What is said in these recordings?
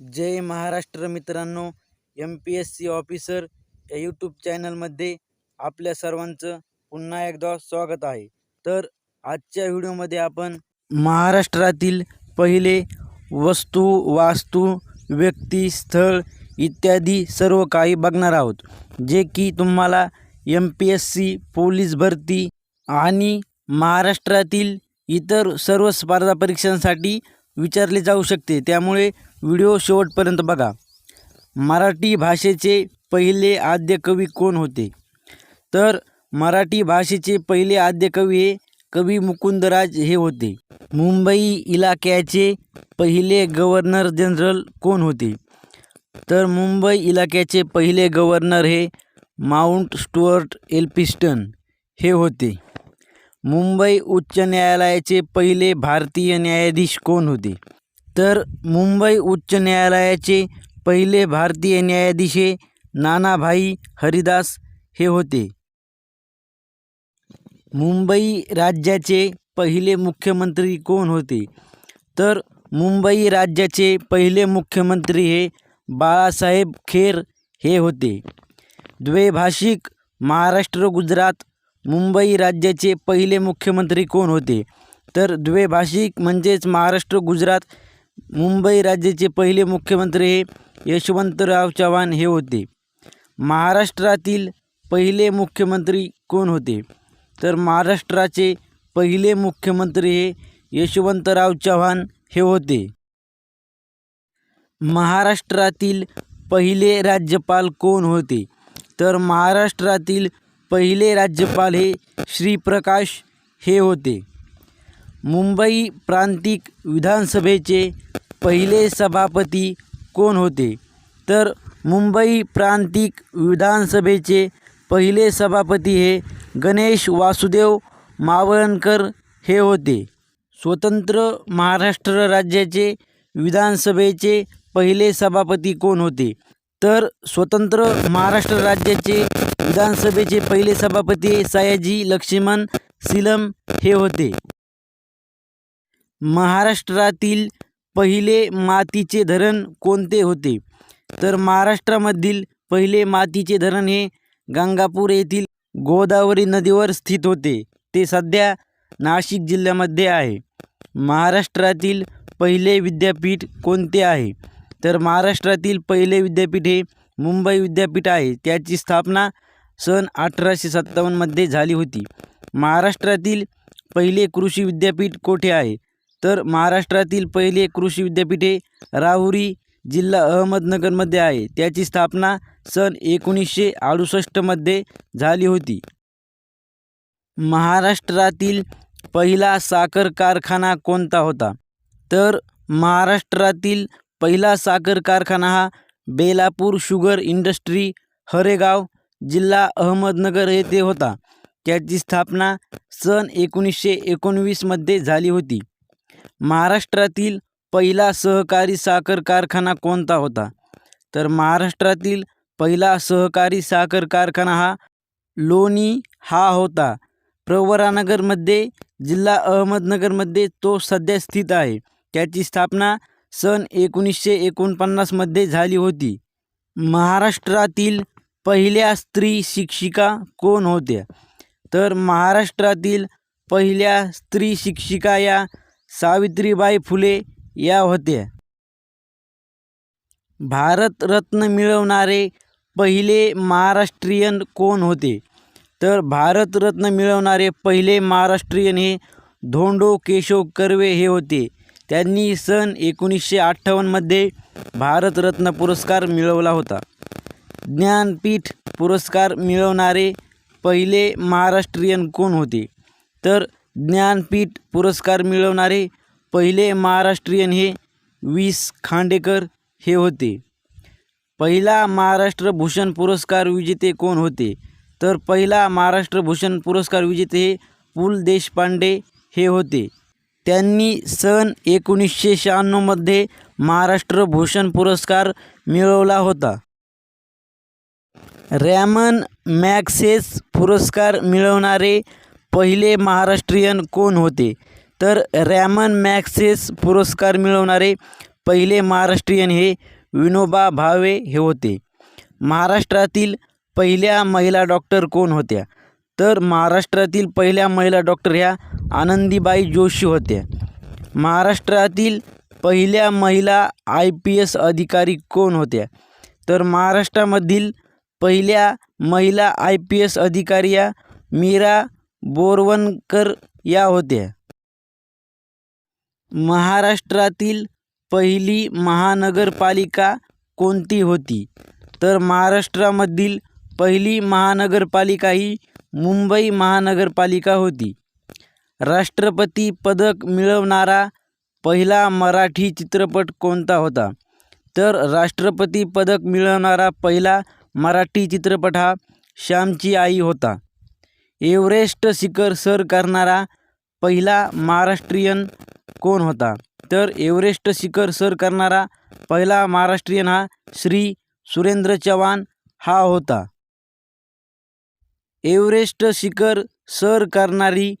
जय महाराष्ट्र मित्रांनो M P S C officer या YouTube चॅनलमध्ये आपल्या सर्वांचं पुन्हा एकदा स्वागत आहे. तर आजच्या व्हिडिओमध्ये आपण महाराष्ट्रातील पहिले वस्तू वास्तू व्यक्ती स्थळ इत्यादी सर्व काही बघणार आहोत. जे की तुम्हाला M P S C police भरती आणि महाराष्ट्रातील इतर सर्व स्पर्धा परीक्षांसाठी विचारले जाऊ शकते. त्यामुळे व्हिडिओ शेवटपर्यंत बघा. मराठी भाषेचे पहिले आद्य कवी कोण होते? तर मराठी भाषेचे पहिले आद्य कवी हे कवी मुकुंदराज हे होते. मुंबई इलाक्याचे पहिले गव्हर्नर जनरल कोण होते? तर मुंबई इलाक्याचे पहिले गव्हर्नर हे माउंट स्टुअर्ट एल्पिस्टन हे होते. मुंबई उच्च न्यायालयाचे पहिले भारतीय न्यायाधीश कोण होते? तर मुंबई उच्च न्यायालयाचे पहिले भारतीय न्यायाधीश हे नानाभाई हरिदास हे होते. मुंबई राज्याचे पहिले मुख्यमंत्री कोण होते? तर मुंबई राज्याचे पहिले मुख्यमंत्री हे बाळासाहेब खेर हे होते. द्वैभाषिक महाराष्ट्र गुजरात मुंबई राज्याचे पहिले मुख्यमंत्री कोण होते? तर द्वैभाषिक म्हणजेच महाराष्ट्र गुजरात. मुंबई राज्याचे पहिले मुख्यमंत्री हे यशवंतराव चव्हाण हे होते. महाराष्ट्रातील पहिले मुख्यमंत्री कोण होते? तर महाराष्ट्राचे पहिले मुख्यमंत्री हे यशवंतराव चव्हाण हे होते. महाराष्ट्रातील पहिले राज्यपाल कोण होते? तर महाराष्ट्रातील पहिले राज्यपाल हे श्रीप्रकाश हे होते. मुंबई प्रांतिक विधानसभेचे पहिले सभापती कोण होते? तर मुंबई प्रांतिक विधानसभेचे पहिले सभापती हे गणेश वासुदेव मावळणकर हे होते. स्वतंत्र महाराष्ट्र राज्याचे विधानसभेचे पहिले सभापती कोण होते? तर स्वतंत्र महाराष्ट्र राज्याचे विधानसभेचे पहिले सभापती सयाजी लक्ष्मण सिलम हे होते. महाराष्ट्रातील पहिले मातीचे धरण कोणते होते? तर महाराष्ट्रामधील पहिले मातीचे धरण हे गंगापूर येथील गोदावरी नदीवर स्थित होते. ते सध्या नाशिक जिल्ह्यामध्ये आहे. महाराष्ट्रातील पहिले विद्यापीठ कोणते आहे? तर महाराष्ट्रातील पहिले विद्यापीठ हे मुंबई विद्यापीठ आहे. त्याची स्थापना सन अठराशे सत्तावन्नमध्ये झाली होती. महाराष्ट्रातील पहिले कृषी विद्यापीठ कोठे आहे? तर महाराष्ट्रातील पहिले कृषी विद्यापीठ हे राहुरी जिल्हा अहमदनगरमध्ये आहे. त्याची स्थापना सन एकोणीसशे अडुसष्टमध्ये झाली होती. महाराष्ट्रातील पहिला साखर कारखाना कोणता होता? तर महाराष्ट्रातील पहिला साखर कारखाना हा बेलापूर शुगर इंडस्ट्री हरेगाव जिल्हा अहमदनगर येथे होता. त्याची स्थापना सन एकोणीसशे एकोणवीसमध्ये झाली होती. महाराष्ट्रातील पहिला सहकारी साखर कारखाना कोणता होता? तर महाराष्ट्रातील पहिला सहकारी साखर कारखाना हा लोणी हा होता. प्रवरानगरमध्ये जिल्हा अहमदनगरमध्ये तो सध्या स्थित आहे. त्याची स्थापना सन एकोणीसशे एकोणपन्नासमध्ये झाली होती. महाराष्ट्रातील पहिल्या स्त्री शिक्षिका कोण होत्या? तर महाराष्ट्रातील पहिल्या स्त्री शिक्षिका या सावित्रीबाई फुले या होत्या. भारतरत्न मिळवणारे पहिले महाराष्ट्रीयन कोण होते? तर भारतरत्न मिळवणारे पहिले महाराष्ट्रीयन हे धोंडो केशव कर्वे हे होते. त्यांनी सन एकोणीसशे अठ्ठावन्नमध्ये भारतरत्न पुरस्कार मिळवला होता. ज्ञानपीठ पुरस्कार मिळवणारे पहिले महाराष्ट्रीयन कोण होते? तर ज्ञानपीठ पुरस्कार मिळवणारे पहिले महाराष्ट्रीयन हे वीस खांडेकर हे होते. पहिला महाराष्ट्र भूषण पुरस्कार विजेते कोण होते? तर पहिला महाराष्ट्र भूषण पुरस्कार विजेते हे पु ल देशपांडे हे होते. त्यांनी सन एकोणीसशे शहाण्णवमध्ये महाराष्ट्र भूषण पुरस्कार मिळवला होता. रॅमन मॅक्सेस पुरस्कार मिळवणारे पहिले महाराष्ट्रीयन कोण होते? तर रॅमन मॅक्सेस पुरस्कार मिळवणारे पहिले महाराष्ट्रीयन हे विनोबा भावे हे होते. महाराष्ट्रातील पहिल्या महिला डॉक्टर कोण होत्या? तर महाराष्ट्रातील पहिल्या महिला डॉक्टर ह्या आनंदीबाई जोशी होत्या. महाराष्ट्रातील पहिल्या महिला आय पी एस अधिकारी कोण होत्या? तर महाराष्ट्रामधील पहिल्या महिला आय पी एस अधिकारी मीरा बोरवणकर या होत्या. महाराष्ट्रातील पहिली महानगरपालिका कोणती होती? तर महाराष्ट्रामधील पहिली महानगरपालिका ही मुंबई महानगरपालिका होती. राष्ट्रपती पदक मिळवणारा पहिला मराठी चित्रपट कोणता होता? तर राष्ट्रपती पदक मिळवणारा पहिला मराठी चित्रपट हा श्यामची आई होता. एव्हरेस्ट शिखर सर करणारा पहिला महाराष्ट्रीयन कोण होता? तर एव्हरेस्ट शिखर सर करणारा पहिला महाराष्ट्रीयन हा श्री सुरेंद्र चव्हाण हा होता. एव्हरेस्ट शिखर सर करणारी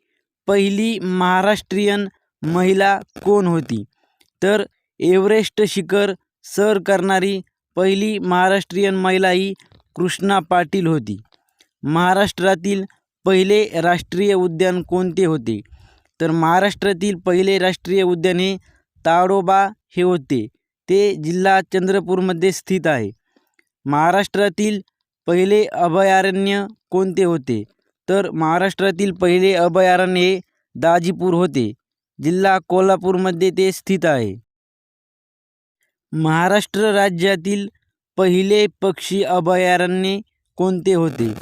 पहिली महाराष्ट्रीयन महिला कोण होती? तर एव्हरेस्ट शिखर सर करणारी पहिली महाराष्ट्रीयन महिला ही कृष्णा पाटील होती. महाराष्ट्रातील पहिले राष्ट्रीय उद्यान कोणते होते? तर महाराष्ट्रातील पहिले राष्ट्रीय उद्यान हे ताडोबा हे होते. ते जिल्हा चंद्रपूरमध्ये स्थित आहे. महाराष्ट्रातील पहिले अभयारण्य कोणते होते? तर महाराष्ट्रातील पहिले अभयारण्य हे दाजीपूर होते. जिल्हा कोल्हापूरमध्ये ते स्थित आहे. महाराष्ट्र राज्यातील पहिले पक्षी अभयारण्य कोणते होते?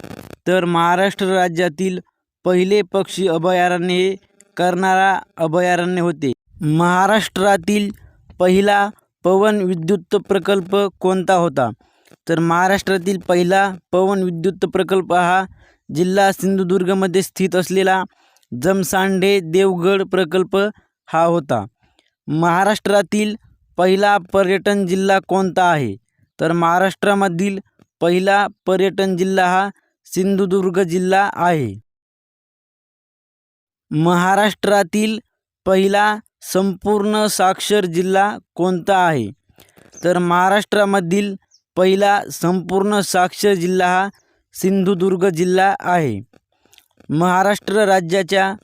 तर महाराष्ट्र राज्यातील पहिले पक्षी अभयारण्य हे करणारा अभयारण्य होते. महाराष्ट्रातील पहिला पवन विद्युत प्रकल्प कोणता होता? तर महाराष्ट्रातील पहिला पवन विद्युत प्रकल्प हा जिल्हा सिंधुदुर्गमध्ये स्थित असलेला जमसांडे देवगड प्रकल्प हा होता. महाराष्ट्रातील पहिला पर्यटन जिल्हा कोणता आहे? तर महाराष्ट्रामधील पहिला पर्यटन जिल्हा हा सिंधुदुर्ग जिल्हा आहे. महाराष्ट्रातील पहिला संपूर्ण साक्षर जिल्हा कोणता आहे? तर महाराष्ट्रामधील पहिला संपूर्ण साक्षर जिल्हा हा सिंधुदुर्ग जिल्हा आहे. महाराष्ट्र राज्याच्या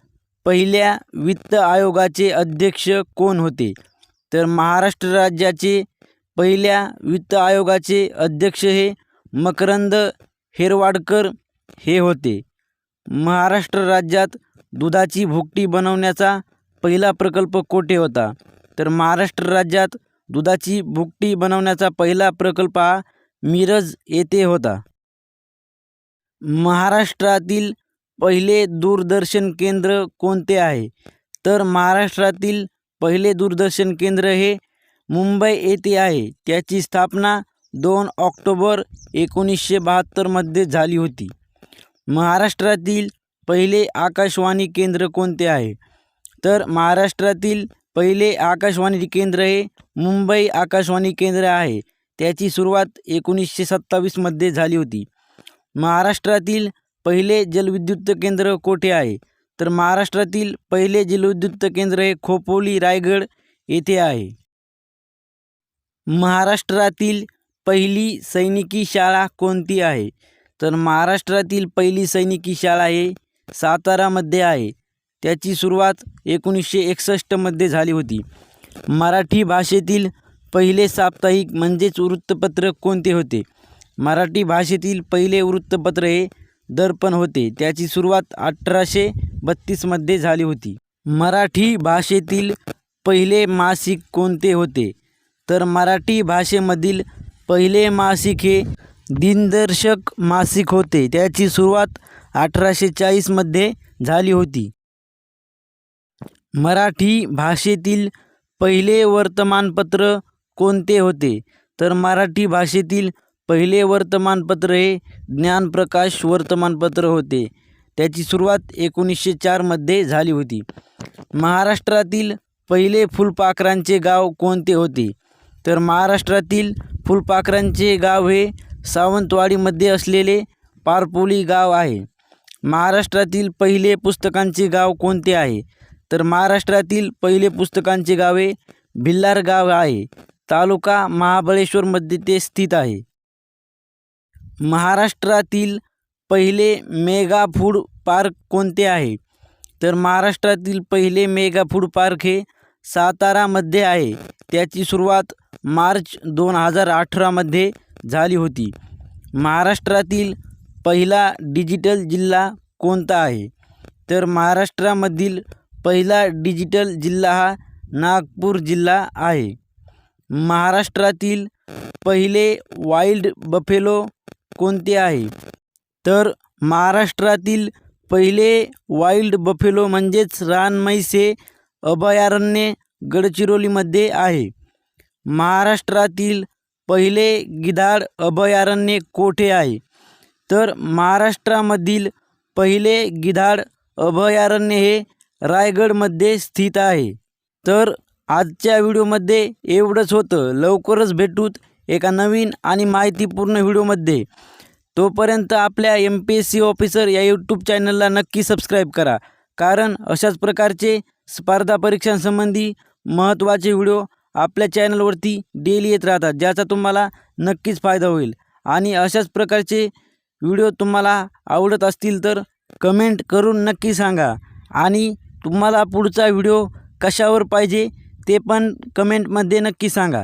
पहिल्या वित्त आयोगाचे अध्यक्ष कोण होते? तर महाराष्ट्र राज्याचे पहिल्या वित्त आयोगाचे अध्यक्ष हे मकरंद हेरवाडकर हे होते. महाराष्ट्र राज्यात दुधाची भुकटी बनवण्याचा पहिला प्रकल्प कोठे होता? तर महाराष्ट्र राज्यात दुधाची भुकटी बनवण्याचा पहिला प्रकल्प हा मिरज येथे होता. महाराष्ट्रातील पहिले दूरदर्शन केंद्र कोणते आहे? तर महाराष्ट्रातील पहिले दूरदर्शन केंद्र हे मुंबई येथे आहे. त्याची स्थापना दोन ऑक्टोबर एकोणीसशे बहात्तरमध्ये झाली होती. महाराष्ट्रातील पहिले आकाशवाणी केंद्र कोणते आहे? तर महाराष्ट्रातील पहिले आकाशवाणी केंद्र हे मुंबई आकाशवाणी केंद्र आहे. त्याची सुरुवात एकोणीसशे सत्तावीसमध्ये झाली होती. महाराष्ट्रातील पहिले जलविद्युत केंद्र कोठे आहे? तर महाराष्ट्रातील पहिले जलविद्युत केंद्र हे खोपोली रायगड येथे आहे. महाराष्ट्रातील पहिली सैनिकी शाळा कोणती आहे? तर महाराष्ट्रातील पहिली सैनिकी शाळा हे सातारामध्ये आहे. त्याची सुरुवात एकोणीसशे एकसष्टमध्ये झाली होती. मराठी भाषेतील पहिले साप्ताहिक म्हणजेच वृत्तपत्र कोणते होते? मराठी भाषेतील पहिले वृत्तपत्र हे दर्पण होते. त्याची सुरुवात अठराशे बत्तीसमध्ये झाली होती. मराठी भाषेतील पहिले मासिक कोणते होते? तर मराठी भाषेमधील पहिले मासिक हे दिनदर्शक मासिक होते. त्याची सुरुवात अठराशे चाळीसमध्ये झाली होती. मराठी भाषेतील पहिले वर्तमानपत्र कोणते होते? तर मराठी भाषेतील पहिले वर्तमानपत्र हे ज्ञानप्रकाश वर्तमानपत्र होते. त्याची सुरुवात एकोणीसशे चारमध्ये झाली होती. महाराष्ट्रातील पहिले फुलपाखरांचे गाव कोणते होते? तर महाराष्ट्रातील फुलपाखरांचे गाव हे सावंतवाडीमध्ये असलेले पारपोली गाव आहे. महाराष्ट्रातील पहिले पुस्तकांचे गाव कोणते आहे? तर महाराष्ट्रातील पहिले पुस्तकांचे गाव हे भिल्लार गाव आहे. तालुका महाबळेश्वरमध्ये ते स्थित आहे. महाराष्ट्रातील पहिले मेगा फूड पार्क कोणते आहे? तर महाराष्ट्रातील पहिले मेगा फूड पार्क हे सातारामध्ये आहे. त्याची सुरुवात मार्च दोन हजार अठरामध्ये झाली होती. महाराष्ट्रातील पहिला डिजिटल जिल्हा कोणता आहे? तर महाराष्ट्रामधील पहिला डिजिटल जिल्हा हा नागपूर जिल्हा आहे. महाराष्ट्रातील पहिले वाईल्ड बफेलो कोणते आहे? तर महाराष्ट्रातील पहिले वाईल्ड बफेलो म्हणजेच रानमैस हे अभयारण्य गडचिरोलीमध्ये आहे. महाराष्ट्रातील पहिले गिधाड अभयारण्य कोठे आहे? तर महाराष्ट्रामधील पहिले गिधाड अभयारण्य हे रायगडमध्ये स्थित आहे. तर आजच्या व्हिडिओमध्ये एवढंच होतं. लवकरच भेटूत एका नवीन आणि माहितीपूर्ण व्हिडिओमध्ये. तोपर्यंत आपल्या M P S C officer या यूट्यूब चॅनलला नक्की सबस्क्राईब करा. कारण अशाच प्रकारचे स्पर्धा परीक्षांसंबंधी महत्त्वाचे व्हिडिओ आपल्या चॅनलवरती डेली येत राहतात ज्याचा तुम्हाला नक्कीच फायदा होईल. आणि अशाच प्रकारचे व्हिडिओ तुम्हाला आवडत असतील तर कमेंट करून नक्की सांगा. आणि तुम्हाला पुढचा व्हिडिओ कशावर पाहिजे ते पण कमेंटमध्ये नक्की सांगा.